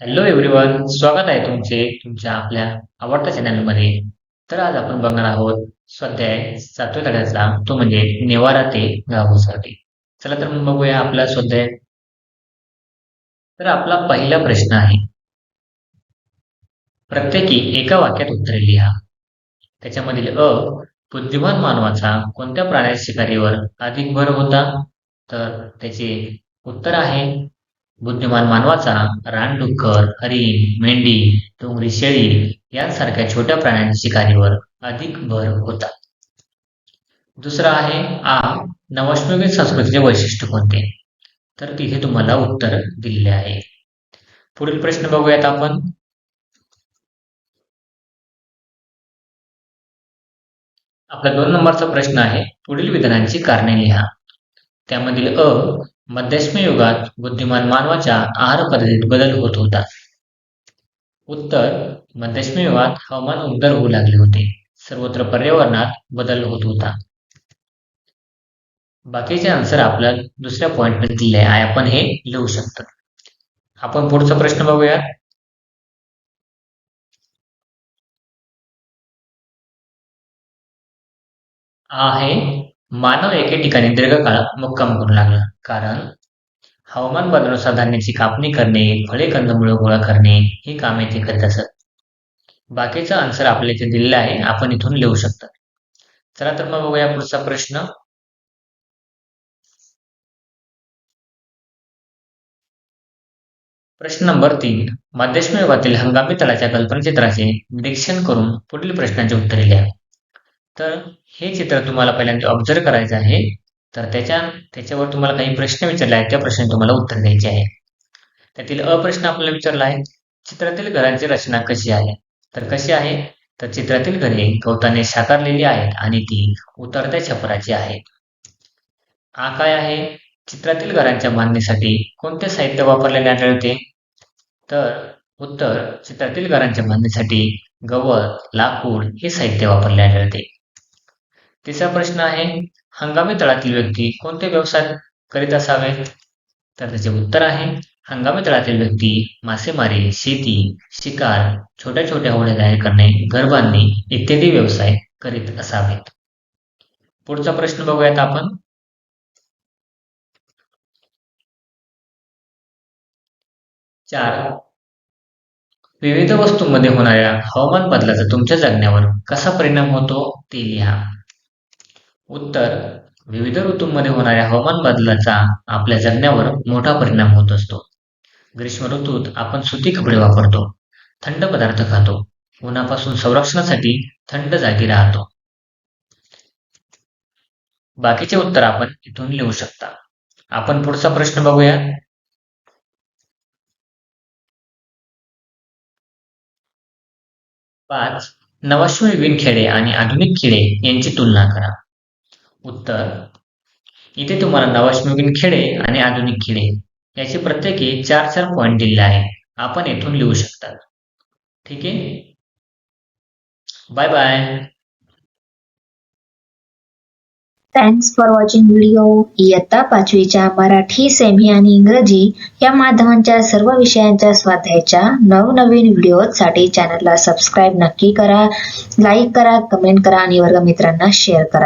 Hello everyone स्वागत आहे तुमचे तुमच्या आपल्या आवडत्या चॅनलमध्ये तर आज आपण बघणार आहोत स्वाध्याय सातव्या धड्याचा तो म्हणजे निवारा ते गावासाठी चला तर मग बघूया आपला स्वाध्याय तर आपला पहिला प्रश्न आहे. प्रत्येकी एका वाक्यात उत्तरे लिहा. त्याच्यामधील अ बुद्धिमान मानवाचा कोणत्या प्राण्याच्या शिकारीवर अधिक भर होता? तर त्याचे उत्तर आहे बुद्धिमान मानवाचा रानडुक्कर हरिण मेंढी डोंगरी शेळी यांसारख्या छोट्या प्राण्यांच्या शिकारीवर अधिक भर होता. दुसरा आहे आ नवश्मीगिक संस्कृतीचे वैशिष्ट्य कोणते? तर तिथे तुम्हाला उत्तर दिलेले आहे. पुढील प्रश्न बघूयात आपण. आपला दोन नंबरचा प्रश्न आहे पुढील विधानांची कारणे लिहा. त्यामधील अ मध्यस्म युगात बुद्धिमान मानवाच्या आहार पद्धतीत बदल होत होता. उत्तर मध्यस्म युगात हवामान उबदार होऊ लागले होते. सर्वत्र पर्यावरणात बदल होत होता. बाकीचे आन्सर आपल्या दुसऱ्या पॉइंटमध्ये दिले आहे. आपण हे लिहू शकतो. आपण पुढचा प्रश्न बघूया. आहे मानव एके ठिकाणी दीर्घकाळ मुक्काम करू लागला. कारण हवामान बदलानुसार धान्याची कापणी करणे फळे कंदमुळे गोळा करणे ही कामे ते करत असत. बाकीचा आन्सर आपल्या इथे दिलेला आहे. आपण इथून लिहू शकता. चला तर मग बघूया पुढचा प्रश्न. प्रश्न नंबर तीन. मध्यश्म युगातील हंगामी तळाच्या कल्पनाचित्राचे निरीक्षण करून पुढील प्रश्नाचे उत्तर लिहा. तर हे चित्र तुम्हाला पहिल्यांदा ऑब्झर्व करायचं आहे. तर त्याच्या त्याच्यावर तुम्हाला काही प्रश्न विचारले आहेत त्या प्रश्न तुम्हाला उत्तर द्यायचे आहे. त्यातील अप्रश्न प्रश्न आपल्याला विचारला आहे चित्रातील घरांची रचना कशी आहे? तर कशी आहे? तर चित्रातील घरे गवताने साकारलेली आहेत आणि ती उतरत्या छपराची आहेत. हा काय आहे? चित्रातील घरांच्या बांधणीसाठी कोणते साहित्य वापरलेले आढळते? तर उत्तर चित्रातील घरांच्या बांधणीसाठी गवत लाकूड हे साहित्य वापरले आढळते. तिसरा प्रश्न आहे हंगामी तळातील व्यक्ती कोणते व्यवसाय करीत असावे? तर त्याचे उत्तर आहे हंगामी तळातील व्यक्ती मासेमारी शेती शिकार छोट्या छोट्या होड्या तयार करणे घर बांधणे इत्यादी व्यवसाय करीत असावेत. पुढचा प्रश्न बघूयात आपण. चार. विविध वस्तूंमध्ये होणाऱ्या हवामान बदलाचा तुमच्या जगण्यावर कसा परिणाम होतो ते लिहा. उत्तर. विविध ऋतूंमध्ये होणाऱ्या हवामान बदलाचा आपल्या जगण्यावर मोठा परिणाम होत असतो. ग्रीष्म ऋतूत आपण सुती कपडे वापरतो थंड पदार्थ खातो उन्हापासून संरक्षणासाठी थंड जागी राहतो. बाकीचे उत्तर आपण इथून लिहू शकता. आपण पुढचा प्रश्न बघूया. पाच. नवश्मयुगीन खेडे आणि आधुनिक खेडे यांची तुलना करा. उत्तर. इथे तुम्हाला नवश्मयुगीन खेडे आणि आधुनिक खेडे याचे प्रत्येकी चार चार पॉईंट दिले आहे. आपण येथून लिहू शकता. ठीक आहे? Bye bye thanks for watching video इयत्ता पाचवीच्या मराठी सेमी आणि इंग्रजी या माध्यमांच्या सर्व विषयांच्या स्वाध्यायाच्या नवनवीन व्हिडिओसाठी चॅनलला सबस्क्राईब नक्की करा. लाईक करा कमेंट करा आणि वर्गमित्रांना शेअर करा.